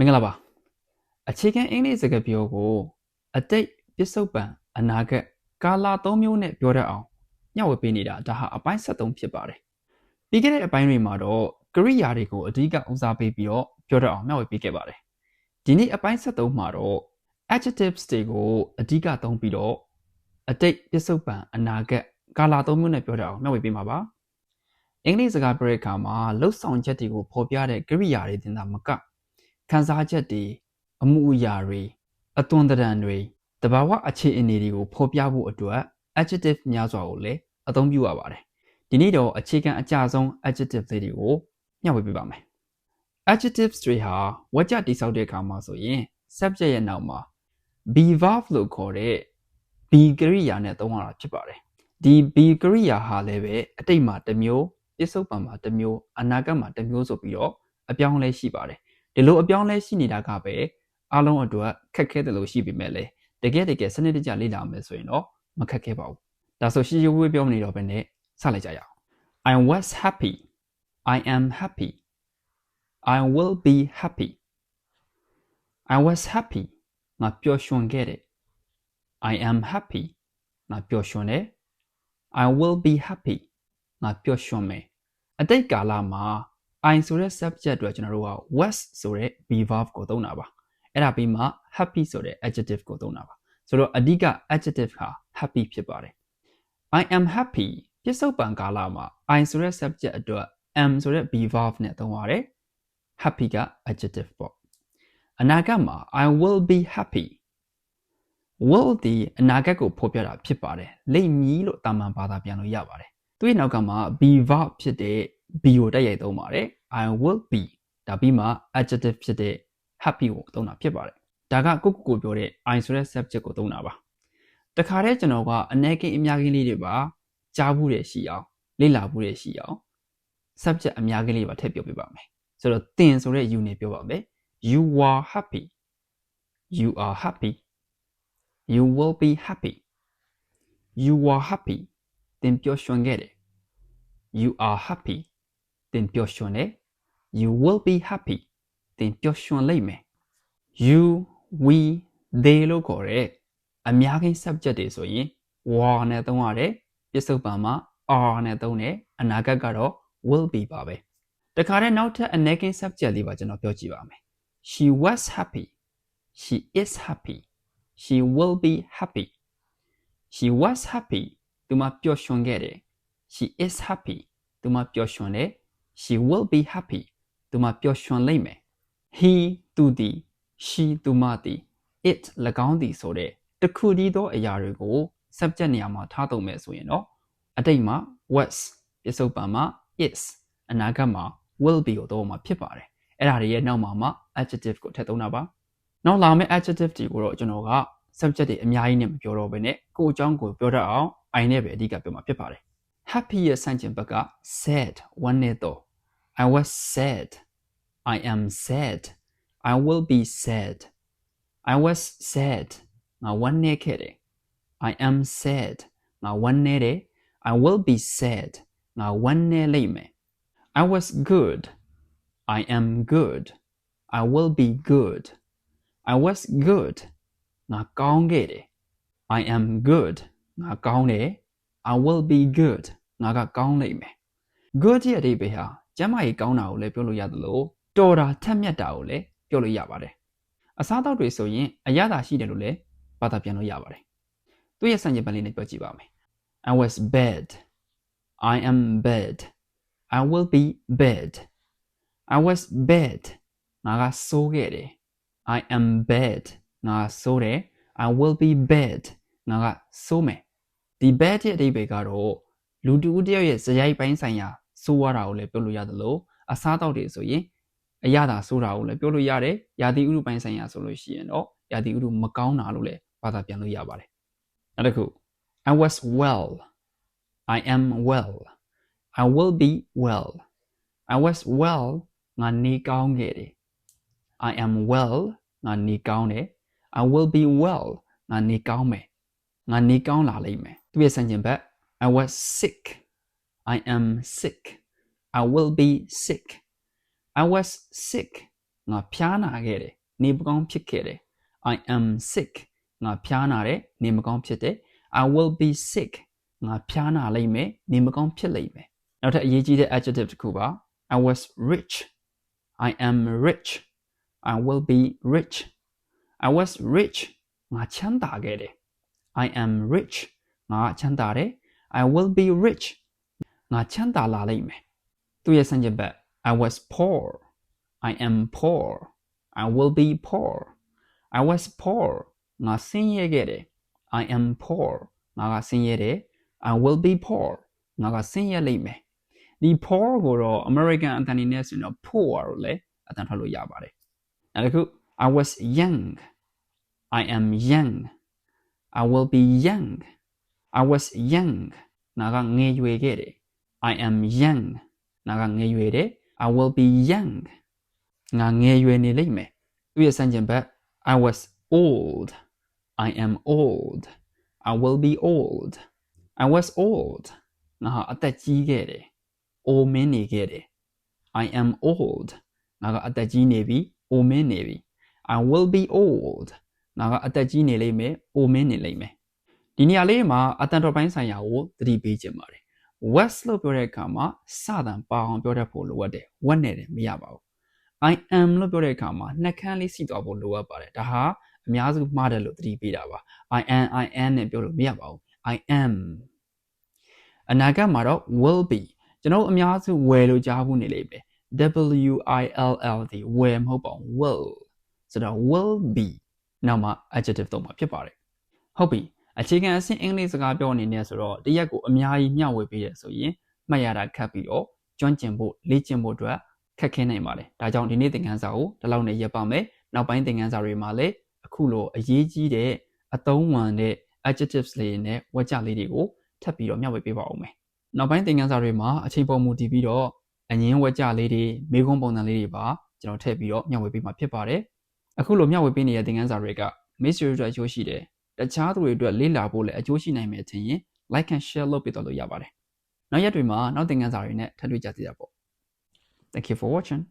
မင်္ဂလာပါအခြေခံအင်္ဂလိပ်စကားပြောကိုအတိတ်ပစ္စုပန်အနာဂတ်ကာလသုံးမျိုးနဲ့ပြောတတ်အောင်ညှဝေပေးနေတာဒါဟာအပိုင်း73ဖြစ်ပါတယ်ပြီးခဲ့တဲ့အပိုင်းတွေမှာတော့ကရိယာတွေကိုအဓိကဦးစားပေးပြီးတော့ပြောတတ်အောင်မျှဝေပေးခဲ့ပါတယ်ဒီနေ့အပိုင်း73မှာတော့ adjectives တွေကိုအဓိကသုံးပြီးတော့အတိတ်ပစ္စုပန်အနာဂတ်ကာလသုံးမျိုးနဲ့ပြောတတ်အောင်မျှဝေပေးမှာပါအင်္ဂလိပ်စကားပြောတဲ့အခါမှာလှုပ်ဆောင်ချက်တွေကိုဖော်ပြတဲ့ကရိယာတွေတင်တာမက ခန်းစားချက်တွေအမှုအရာတွေအသွင်သဏ္ဍာန်တွေတဘာဝအခြေအနေတွေကိုဖော်ပြဖို့အတွက် adjective များစွာကိုလည်းအသုံးပြုရပါတယ်ဒီနေ့တော့အခြေခံအကျဆုံး adjective လေးတွေကိုညှဝေပေးပါမယ် adjectives တွေဟာဝါကျတိဆောက်တဲ့အခါမှာဆိုရင် subject ရဲ့နောက်မှာ be verb လို့ခေါ်တဲ့ be ကရိယာနဲ့သုံးရတာဖြစ်ပါတယ်ဒီ be ကရိယာဟာလည်းပဲအတိတ်မှာတစ်မျိုးပစ္စုပန်မှာတစ်မျိုးအနာဂတ်မှာတစ်မျိုးဆိုပြီးတော့အပြောင်းအလဲရှိပါတယ် ဒီလိုအပြောင်းလဲရှိနေတာကပဲအားလုံးအတွက်ခက်ခဲတယ်လို့ရှိပေမဲ့လည်းတကယ်တကယ်စနစ်တကျလေ့လာမယ်ဆိုရင်တော့မခက်ခဲပါဘူးဒါဆိုရှင်းရှင်းဝေးပြောမနေတော့ဘဲနဲ့စလိုက်ကြရအောင် I was happy I am happy I will be happy I was happy ငါပျော်ရွှင်ခဲ့တယ် I am happy ငါပျော်ရွှင်တယ် I will be happy ငါပျော်ရွှင်မယ်အတိတ်ကာလမှာ I ဆိုတဲ့ subject အတွက်ကျွန်တော်တို့က was ဆိုတဲ့ be verb ကိုသုံးတာပါအဲ့ဒါပြီးမှ happy ဆိုတဲ့ adjective ကိုသုံးတာပါဆိုတော့အဓိက adjective ဟာ happy ဖြစ်ပါတယ် I am happy ပြစ္ဆုတ်ပံကာလမှာ I ဆိုတဲ့ subject အတွက် am ဆိုတဲ့ be verb နဲ့သုံးရတယ် happy က adjective ပေါ့အနာဂတ်မှာ I will be happy will ဒီအနာဂတ်ကိုဖော်ပြတာဖြစ်ပါတယ်လိမ့်မည်လို့တာမန်ဘာသာပြန်လို့ရပါတယ်သူ့ရဲ့နောက်ကမှ be verb ဖြစ်တဲ့ be ကိုတက်ရိုက်သုံးပါတယ် I will be ဒါပြီးမှ adjective ဖြစ်တဲ့ happy ကိုသုံးတာဖြစ်ပါတယ်ဒါကကိုကိုကိုပြောတဲ့ I ဆိုတဲ့ subject ကိုသုံးတာပါတခါတည်းကျွန်တော်ကအနည်းကင်းအများကင်းလေးတွေပါကြားဘူးတယ်ရှိအောင်လေ့လာဘူးတယ်ရှိအောင် subject အများကင်းလေးပါထည့်ပြောပြပါမယ်ဆိုတော့သင်ဆိုတဲ့ you နေပြောပါမယ် you are happy you are happy you will be happy you are happy သင်ပျော်ရွှင်ခဲ့တယ် you are happy သင်ပျော်ရွှင်တယ် you will be happy သင်ပျော်ရွှင်လိမ့်မယ် you we they လို့ခေါ်တဲ့အများကြီး subject တွေဆိုရင် were နဲ့သုံးရတယ်ပြစ္ဆုတ်ပံမှာ are နဲ့သုံးတယ်အနာဂတ်ကတော့ will be ပါပဲတခါတည်းနောက်ထပ် a negative subject လေးပါကျွန်တော်ပြောကြည့်ပါမယ် she was happy she is happy she will be happy she was happy သူမပျော်ရွှင်ခဲ့တယ် she is happy သူမပျော်ရွှင်တယ် she will be happy သူမပျော်ရွှင်လိမ့်မယ် he သူသည် she သူမသည် it ၎င်းသည်ဆိုတဲ့တခုတည်းသောအရာတွေကို subject နေရာမှာထားသုံးမယ်ဆိုရင်တော့အတိတ်မှာ was ပြစ္ဆုတ်ပံမှာ is အနာဂတ်မှာ will be ကိုသုံးမှာဖြစ်ပါတယ်အဲ့ဒါတွေရဲ့နောက်မှာမှ adjective ကိုထည့်သုံးတာပါနောက်လာမယ့် adjective တွေကိုတော့ကျွန်တော်က subject တွေအများကြီးနဲ့မပြောတော့ဘဲနဲ့ကိုယ့်အကြောင်းကိုပြောတတ်အောင် I နဲ့ပဲအဓိကပြောမှာဖြစ်ပါတယ် happy ရဲ့ဆန့်ကျင်ဘက်က sad ဝမ်းနည်းတော့ I was sad I am sad I will be sad I was sad ငါဝမ်းနည်းခဲ့တယ် I am sad ငါဝမ်းနည်းတယ် I will be sad ငါဝမ်းနည်းလိမ့်မယ် I was good I am good I will be good I was good ငါကောင်းခဲ့တယ် I am good ငါကောင်းတယ် I will be good ငါကကောင်းလိမ့်မယ် good ရဲ့အဓိပ္ပာယ်ဟာ ကျမ်းမာရေးကောင်းတာကိုလည်းပြောလို့ရသလိုတော်တာထက်မြက်တာကိုလည်းပြောလို့ရပါတယ်အစားအသောက်တွေဆိုရင်အရသာရှိတယ်လို့လည်းဘာသာပြန်လို့ရပါတယ်သူ့ရဲ့စံချိန်ပန်းလေးနဲ့ပြောကြည့်ပါမယ် I was bad I am bad I will be bad I was bad ငါကဆိုးခဲ့တယ် I am bad ငါဆိုးတယ် I will be bad ငါကဆိုးမယ်ဒီ bad ရဲ့အဓိပ္ပာယ်ကတော့လူတူဦးတယောက်ရဲ့ဇယိုက်ပိုင်းဆိုင်ရာ ဆိုးရတာကိုလည်းပြောလို့ရတယ်လို့အစားအသောက်တွေဆိုရင်အရသာဆိုးတာကိုလည်းပြောလို့ရတယ်။ယာတိဥရုပိုင်းဆိုင်ရာဆိုလို့ရှိရင်တော့ယာတိဥရုမကောင်းတာလို့လည်းဘာသာပြန်လို့ရပါတယ်။နောက်တစ်ခု I was well I am well I will be well I was well ငါနေကောင်းခဲ့တယ် I am well ငါနေကောင်းတယ် I will be well ငါနေကောင်းမယ်ငါနေကောင်းလာလိမ့်မယ်သူရဲ့ဆန့်ကျင်ဘက် I was sick I am sick I will be sick I was sick ငါဖျားနာခဲ့တယ်နေမကောင်းဖြစ်ခဲ့တယ် I am sick ငါဖျားနာတယ်နေမကောင်းဖြစ်တယ် I will be sick ငါဖျားနာလိမ့်မယ်နေမကောင်းဖြစ်လိမ့်မယ်နောက်ထပ်အရေးကြီးတဲ့ adjective တစ်ခုပါ I was rich I am rich I will be rich I was rich ငါချမ်းသာခဲ့တယ် I am rich ငါချမ်းသာတယ် I will be rich ငါချမ်းသာလာလိမ့်မယ်သူရဲ့ဆန့်ကျင်ဘက် I was poor I am poor I will be poor I was poor ငါဆင်းရဲခဲ့တယ် I am poor ငါကဆင်းရဲတယ် I will be poor ငါကဆင်းရဲလိမ့်မယ်ဒီ poor ကိုတော့ American အတန်အနေနဲ့ဆိုရင်တော့ poor လို့လည်းအတန်ထွက်လို့ရပါတယ်နောက်တစ်ခု I was young I am young I will be young I was young ငါကငယ်ရွယ်ခဲ့တယ် I am young ငါကငယ်ရွယ်တယ် I will be young ငါငယ်ရွယ်နေလိမ့်မယ်သူရဲ့စံကျင်ဘက် I was old I am old I will be old I was old ငါဟာအသက်ကြီးခဲ့တယ်အိုမင်းနေခဲ့တယ် I am old ငါကအသက်ကြီးနေပြီအိုမင်းနေပြီ I will be old ငါကအသက်ကြီးနေလိမ့်မယ်အိုမင်းနေလိမ့်မယ်ဒီနေရာလေးမှာအတန်တော်ပိုင်းဆိုင်ရာကိုသတိပေးခြင်းပါတယ် west လို့ပြောတဲ့အခါမှာစတန်ပါအောင်ပြောတတ်ဖို့လိုအပ်တယ် what နဲ့တယ်မရပါဘူး I am လို့ပြောတဲ့အခါမှာနှက်ခမ်းလေးစီသွားဖို့လိုအပ်ပါတယ်ဒါဟာအများစုမှားတယ်လို့သတိပေးတာပါ I am I am နဲ့ပြောလို့မရပါဘူး I am အနာဂတ်မှာတော့ will be ကျွန်တော်တို့အများစု will လို့ကြားဖို့နေလိမ့်မယ် W I L L ဒီ will မဟုတ်ပါဘူး will ဆိုတော့ will be နောက်မှာ adjective သုံးမှာဖြစ်ပါတယ်ဟုတ်ပြီ အခြေခံအဆင့်အင်္ဂလိပ်စကားပြောအနေနဲ့ဆိုတော့တရက်ကိုအများကြီးမျှဝေပေးရဆိုရင်မှတ်ရတာခတ်ပြီးတော့ကျွမ်းကျင်ဖို့လေ့ကျင့်ဖို့အတွက်ခက်ခဲနိုင်ပါတယ်ဒါကြောင့်ဒီနေ့သင်ခန်းစာကိုဒီလောက်နဲ့ရပ်ပါမယ်နောက်ပိုင်းသင်ခန်းစာတွေမှာလည်းအခုလိုအရေးကြီးတဲ့အသုံးဝင်တဲ့ adjectives လေးနဲ့ဝါကြလေးတွေကိုထပ်ပြီးတော့မျှဝေပေးပါအောင်မယ်နောက်ပိုင်းသင်ခန်းစာတွေမှာအချိန်ပေါ်မူတည်ပြီးတော့အငင်းဝါကြလေးတွေမေခွန်းပုံစံလေးတွေပါကျွန်တော်ထည့်ပြီးတော့မျှဝေပေးမှာဖြစ်ပါတယ်အခုလိုမျှဝေပေးနေတဲ့သင်ခန်းစာတွေက miss တွေအတွက်အကျိုးရှိတယ် တခြားသူတွေအတွက်လေ့လာဖို့လည်းအကျိုးရှိနိုင်မယ်ထင်ရင် like and share လုပ်ပေးတော့လို့ရပါတယ်နောက်ရက်တွေမှာနောက်သင်ခန်းစာတွေနဲ့ထပ်တွေ့ကြသေးတာပေါ့ Thank you for watching